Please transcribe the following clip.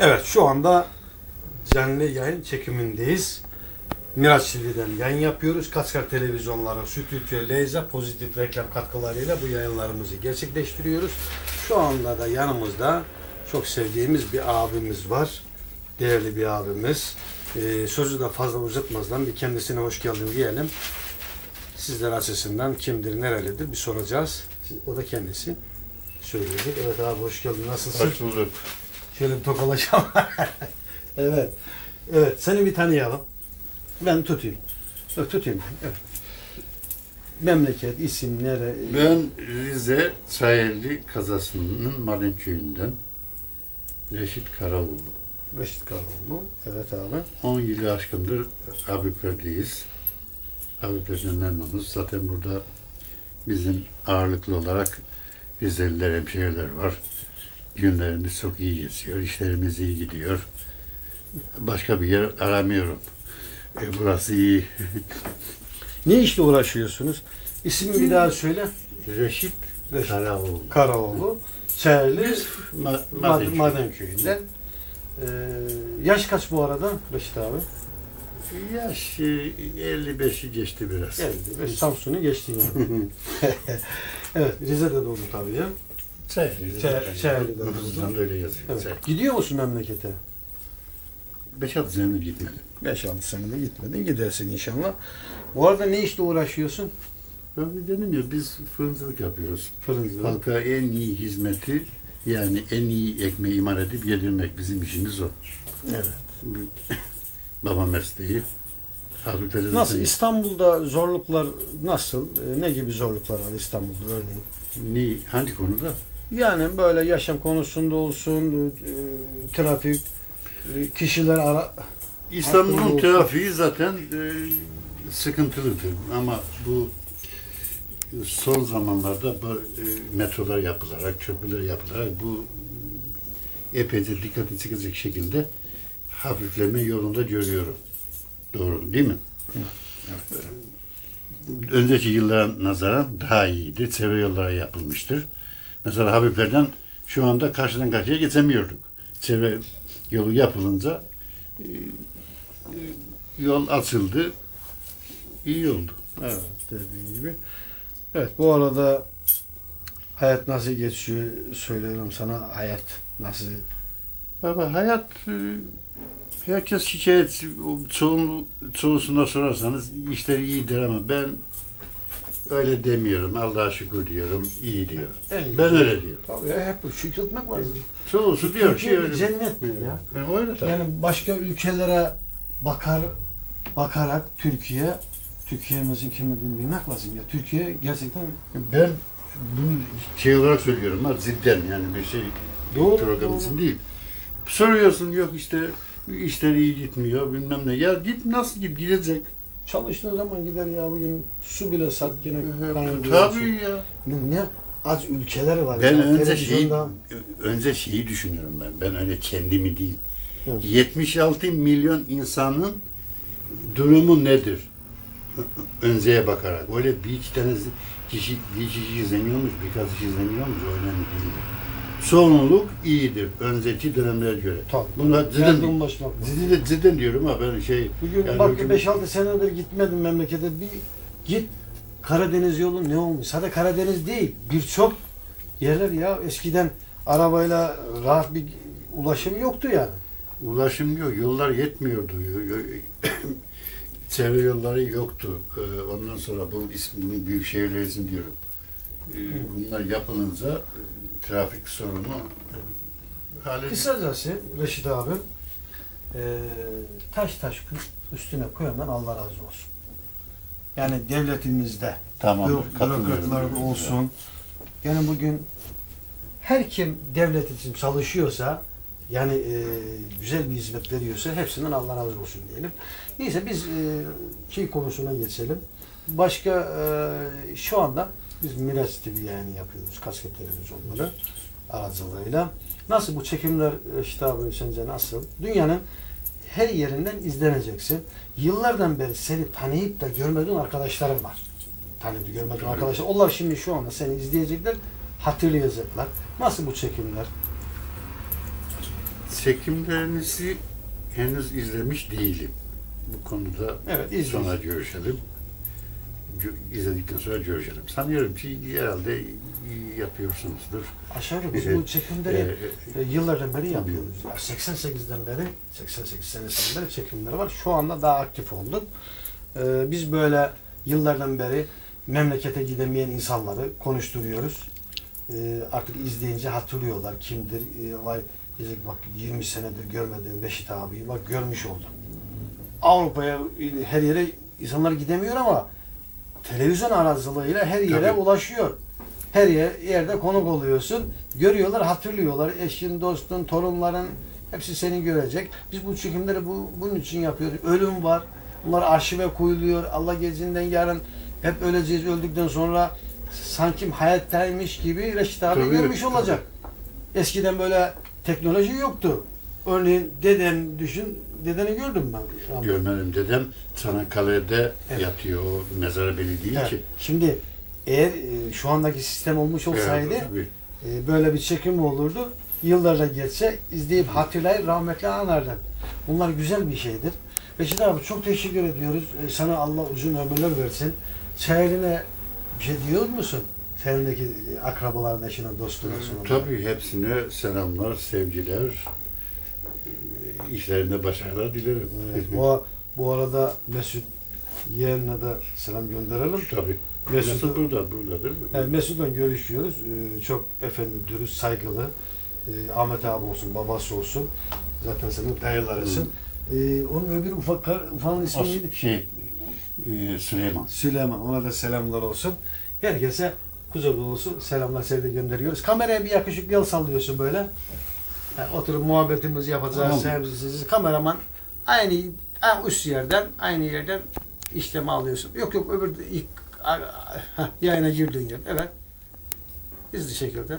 Evet şu anda canlı yayın çekimindeyiz. Miraç TV'den yayın yapıyoruz. Kaskar Televizyonların Stüdyo Leyza pozitif reklam katkılarıyla bu yayınlarımızı gerçekleştiriyoruz. Şu anda da yanımızda çok sevdiğimiz bir abimiz var. Değerli bir abimiz. Ee, sözü de fazla uzatmazdan bir kendisine hoş geldin diyelim. Sizler açısından kimdir, nerelidir bir soracağız. O da kendisi söyleyecek. Evet abi hoş geldin. Nasılsın? Hoş bulduk. Şöyle bir tokalaşalım. evet. Evet. Seni bir tanıyalım. Ben tutayım. Yok, tutayım. Evet. Memleket, isim, nere? Ben Rize Çayeli kazasının Mardin köyünden Reşit Karaoğlu. Reşit Karaoğlu. Evet abi. 10 yılı aşkındır Habibler'deyiz. Habibler'den memnunuz. Zaten burada bizim ağırlıklı olarak Rizeliler, hemşehriler var. Günlerimiz çok iyi geçiyor. işlerimiz iyi gidiyor. Başka bir yer aramıyorum. E, burası iyi. Ne işle uğraşıyorsunuz? İsmi bir daha söyle. Reşit Reşit. Karaoğlu. Karaoğlu. Biz Ma- Maden, Maden köyünden. Ee, yaş kaç bu arada Reşit abi? Yaş e, 55'i geçti biraz. Geldi. Ve Samsun'u geçti yani. evet. Rize'de doğdun tabii ya. Çay. Çay- Çayeli'de Nüfusunda da öyle yazıyor. Evet. Çay. Gidiyor musun memlekete? 5-6 senedir gitmedim. 5-6 senede gitmedin. Gidersin inşallah. Bu arada ne işle uğraşıyorsun? Ben de dedim ya biz fırıncılık yapıyoruz. Fırıncılık. Halka en iyi hizmeti yani en iyi ekmeği imal edip yedirmek bizim işimiz o. Evet. Baba mesleği. Fabrikada Nasıl? zaten- İstanbul'da zorluklar nasıl? Ee, Ne gibi zorluklar var İstanbul'da örneğin? Ne, hangi konuda? Yani böyle yaşam konusunda olsun, e, trafik, e, kişiler ara... İstanbul'un trafiği zaten e, sıkıntılıdır ama bu son zamanlarda bu, e, metrolar yapılarak, köprüler yapılarak bu epeyce dikkati çekecek şekilde hafifleme yolunda görüyorum. Doğru değil mi? Önceki yıllara nazaran daha iyiydi. Çevre yollara yapılmıştır. Mesela Habibler'den şu anda karşıdan karşıya geçemiyorduk. Çevre yolu yapılınca e, e, yol açıldı. İyi oldu. Evet, dediğin gibi. Evet, bu arada hayat nasıl geçiyor söylüyorum sana. Hayat nasıl? Baba hayat e, herkes şikayet çoğun, çoğusuna sorarsanız işleri iyidir ama ben öyle demiyorum. Allah'a şükür diyorum. iyi diyor. En Ben öyle diyorum. Tabii hep şükretmek lazım. Çoğusu diyor ki Türkiye bir öyle. cennet mi ya? Ben öyle tabii. Yani başka ülkelere bakar bakarak Türkiye Türkiye'mizin kimliğini bilmek lazım ya. Türkiye gerçekten Ben bunu şey olarak söylüyorum ha cidden yani bir şey Doğru, program doğru. için değil. Soruyorsun yok işte işler iyi gitmiyor bilmem ne. Ya git nasıl git gidecek. Çalıştığın zaman gider ya bugün su bile sat yine Tabii ya. Ne, ne az ülkeler var. Ben ya. önce şeyi önce şeyi düşünüyorum ben. Ben öyle kendimi değil. Evet. 76 milyon insanın durumu nedir? Önceye bakarak. Öyle bir iki tane kişi bir kişi izleniyormuş, birkaç kişi izleniyormuş. O önemli değildir. Çoğunluk iyidir önceki dönemlere göre. Tabii. Cidden, Yardımlaşmak lazım. cidden, cidden diyorum ha ben şey Bugün yani bak hüküm- 5-6 senedir gitmedim memlekete. Bir git Karadeniz yolu ne olmuş? Sadece Karadeniz değil. Birçok yerler ya eskiden arabayla rahat bir ulaşım yoktu yani. Ulaşım yok, yollar yetmiyordu. Yo- yo- Çevre yolları yoktu. Ee, Ondan sonra bu ismini büyük şehirler için diyorum. Ee, Bunlar yapılınca trafik sorunu hale Kısacası Reşit abi eee, taş taş üstüne koyandan Allah razı olsun. Yani devletimizde tamam. bürok- katılıyorum. bürokratlar olsun. Yani bugün her kim devlet için çalışıyorsa yani eee, güzel bir hizmet veriyorsa hepsinden Allah razı olsun diyelim. Neyse biz eee, şey konusuna geçelim. Başka eee, şu anda biz Miraç TV yayını yapıyoruz. Kasket televizyonları aracılığıyla. Nasıl bu çekimler işte abi sence nasıl? Dünyanın her yerinden izleneceksin. Yıllardan beri seni tanıyıp da görmediğin arkadaşlarım var. Tanıdı görmediğin arkadaşlar. Onlar şimdi şu anda seni izleyecekler, hatırlayacaklar. Nasıl bu çekimler? Çekimlerinizi henüz izlemiş değilim. Bu konuda Evet, izleyiz. sonra görüşelim. İzledikten sonra görüşelim. Sanıyorum ki herhalde yapıyorsunuzdur. Aşağı yukarı biz bu çekimleri e, yıllardan beri yapıyoruz. 88'den beri, 88 senesinden beri çekimleri var. Şu anda daha aktif olduk. Ee, biz böyle yıllardan beri memlekete gidemeyen insanları konuşturuyoruz. Ee, artık izleyince hatırlıyorlar kimdir. Ee, vay bak 20 senedir görmediğim Beşit abiyi bak görmüş oldum. Avrupa'ya her yere insanlar gidemiyor ama televizyon aracılığıyla her yere Tabii. ulaşıyor. Her yer, yerde konuk oluyorsun. Görüyorlar, hatırlıyorlar. Eşin, dostun, torunların hepsi seni görecek. Biz bu çekimleri bu, bunun için yapıyoruz. Ölüm var. Bunlar arşive koyuluyor. Allah gezinden yarın hep öleceğiz. Öldükten sonra sanki hayattaymış gibi Reşit abi Tabii, görmüş olacak. Eskiden böyle teknoloji yoktu. Örneğin deden düşün, dedeni gördüm ben. Görmedim dedem Çanakkale'de Evet. yatıyor. O mezarı belli değil Evet. ki. Şimdi eğer e, şu andaki sistem olmuş olsaydı Evet, tabii. e, böyle bir çekim olurdu. Yıllarla geçse izleyip hatırlayıp rahmetli anardı. Bunlar güzel bir şeydir. Reşit abi çok teşekkür ediyoruz. E, sana Allah uzun ömürler versin. Çayeli'ne bir şey diyor musun? Senindeki e, akrabaların, eşine, dostuna sonra. Tabii hepsine selamlar, sevgiler, işlerinde başarılar dilerim. Evet, bu, bu arada Mesut yeğenine de selam gönderelim. Tabii. Mesut- Mesut burada, burada değil mi? Yani Mesut'la görüşüyoruz. Ee, çok efendi, dürüst, saygılı. Ee, Ahmet abi olsun, babası olsun. Zaten senin dayılarısın. Ee, onun öbür ufak, ufağın ismi O neydi? şey, e, Süleyman. Süleyman. Ona da selamlar olsun. Herkese kucak dolusu selamlar sevgi gönderiyoruz. Kameraya bir yakışıklı el sallıyorsun böyle. Yani oturup muhabbetimizi yapacağız. Tamam. Sevgisiz. Kameraman aynı en üst yerden, aynı yerden işlemi alıyorsun. Yok yok öbür ilk yayına girdiğin yer. Evet. Hızlı şekilde